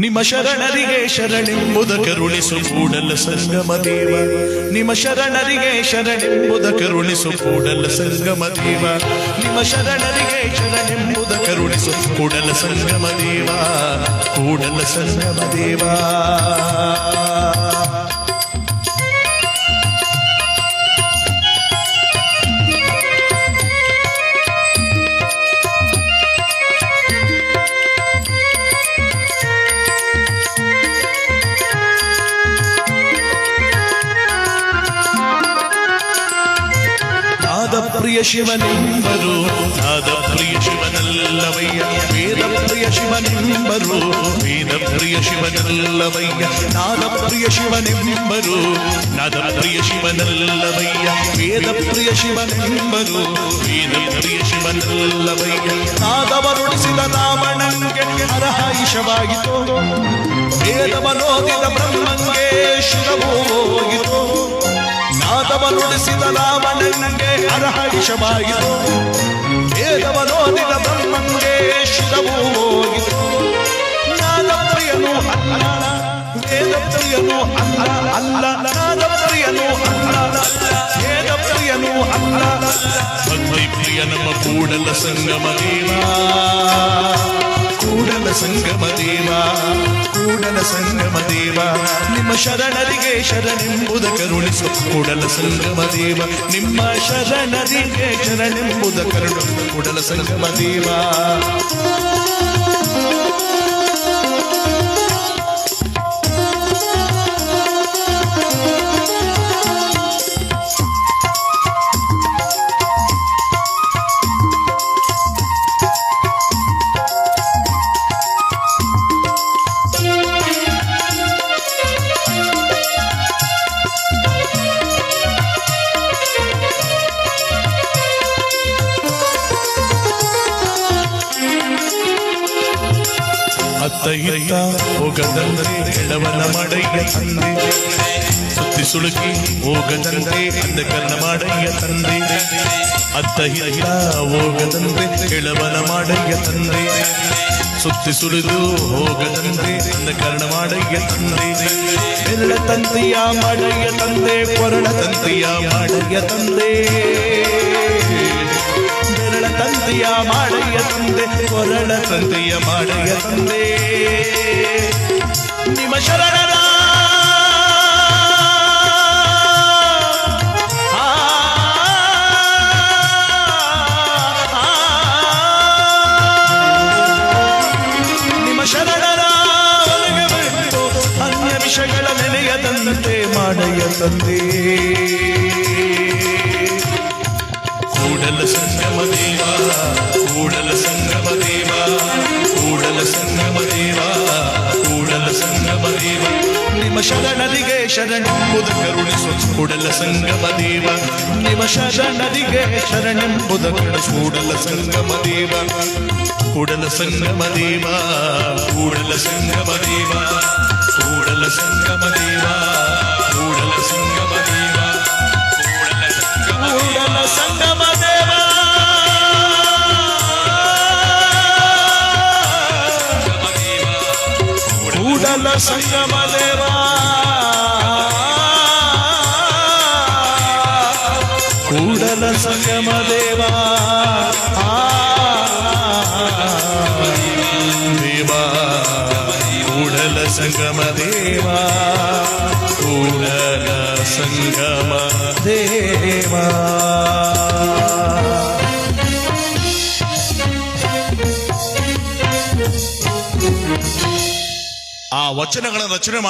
ನಿಮ್ಮ ಶರಣರಿಗೆ ಶರಣೆಂಬುದ ಕರುಣಿಸು ಕೂಡಲ ಸಂಗಮ ದೇವ. ನಿಮ್ಮ ಶರಣರಿಗೆ ಶರಣೆಂಬುದ ಕರುಣಿಸು ಕೂಡಲ ಸಂಗಮ ದೇವ. ನಿಮ್ಮ ಶರಣರಿಗೆ ಶರಣೆಂಬುದ ಕರುಣಿಸು ಕೂಡಲ ಸಂಗಮ ದೇವ. ಕೂಡಲ ಸಂಗಮ ದೇವ. ನಾದಪ್ರಿಯ ಶಿವನೆಂಬರು ನಾದಪ್ರಿಯ ಶಿವನಲ್ಲವಯ್ಯ ವೇದಪ್ರಿಯ ಶಿವನೆಂಬರು ವೇದಪ್ರಿಯ ಶಿವನಲ್ಲವಯ್ಯ ನಾದಪ್ರಿಯ ಶಿವನೆಂಬರು ನಾದಪ್ರಿಯ ಶಿವನಲ್ಲವಯ್ಯ ವೇದಪ್ರಿಯ ಶಿವನೆಂಬರು ವೇದಪ್ರಿಯ ಶಿವನಲ್ಲವಯ್ಯ ನಾದವರುಡಿಸಿದ ರಾವಣಂಗೆ ಹರಹಾಯಿಷವಾಯಿತು ವೇದವನೋದಿದ ಬ್ರಹ್ಮಂಗೆ ಶಿರವೋ ಹೋಯಿತು ನಾದವನುಡಿಸಿದ ರಾವಣನಿಗೆ ಅರಹರಿಷವಾಯಿತು ವೇದವನೋದಿದ ಬ್ರಹ್ಮಂಗೆ ಶಿರವು ಹೋಗಿತು ನಾದಪ್ರಿಯನು ಅಲ್ಲ ವೇದಪ್ರಿಯನು ಅಲ್ಲ ಅಲ್ಲ ನಾದಪ್ರಿಯನು ಅಲ್ಲ ವೇದಪ್ರಿಯನು ಅಲ್ಲ ಭಕ್ತಿ ಪ್ರಿಯ ನಮ್ಮ ಕೂಡಲ ಸಂಗಮ ದೇವ ಕೂಡಲ ಸಂಗಮ ದೇವ ಕೂಡಲ ಸಂಗಮ ದೇವ ನಿಮ್ಮ ಶರಣರಿಗೆ ಶರಣೆಂಬುದ ಕರುಣಿಸು. ಕೂಡಲ ಸಂಗಮ ದೇವ ನಿಮ್ಮ ಶರಣರಿಗೆ ಶರಣೆಂಬುದ ಕರುಣಿಸು. ಕೂಡಲ ಸಂಗಮ ದೇವ ಅತ್ತೈತ ಹೋಗದಂತೆ ಕೆಳವನ ಮಡೆಯ ತಂದೆ ಸುತ್ತಿ ಸುಳುಕಿ ಹೋಗದಂತೆ ಅಂದ ಕರ್ಣ ಮಡೆಯ ತಂದೆ ಅತ್ತೈತ ಹೋಗದಂತೆ ಕೆಳವನ ಮಡೆಯ ತಂದೆ சுத்தி சுடுது ಹೋಗ ತಂದೆ அந்த ಕರ್ಣವಾಡಯ್ಯ ತಂದೆ ಬೆಲ್ಲ ತಂದೆಯ ಮಡೆಯ ತಂದೆ ಕೊರಳ ತಂದೆಯ ಮಡೆಯ ತಂದೆ ತಂದೆಯ ಮಾಡೆಯ ತಂದೆ ಕೊರಳ ತಂದೆಯ ಮಾಡೆಯ ತಂದೆ ನಿಮ್ಮ ಶರಣರ ನಿಮ್ಮ ಶರಣರ ಒಳಗೆ ಅನ್ಯ ವಿಷಯಗಳ ನೆನೆಯದಂತೆ ಮಾಡಯ್ಯ ತಂದೆ ಕೂಡಲ ಸಂಗಮ ದೇವ ಕೂಡಲ ಸಂಗಮ ದೇವ ಕೂಡಲ ಸಂಗಮ ದೇವ ಕೂಡಲ ಸಂಗಮ ದೇವ ನಿಮ್ಮ ಶರಣರಿಗೆ ಶರಣೆಂಬುದ ಕರುಣಿಸು ಕೂಡಲ ಸಂಗಮ ದೇವ ನಿಮ್ಮ ಶರಣರಿಗೆ ಶರಣೆಂಬುದ ಕರುಣಿಸು ಕೂಡಲ ಸಂಗಮ ದೇವ ಕೂಡಲ ಸಂಗಮ ದೇವ యుగల సంగమదేవా. కూడల సంగమదేవా. దేవా కూడల సంగమదేవా. సంగమ దేవా ವಚನಗಳ ರಚನೆ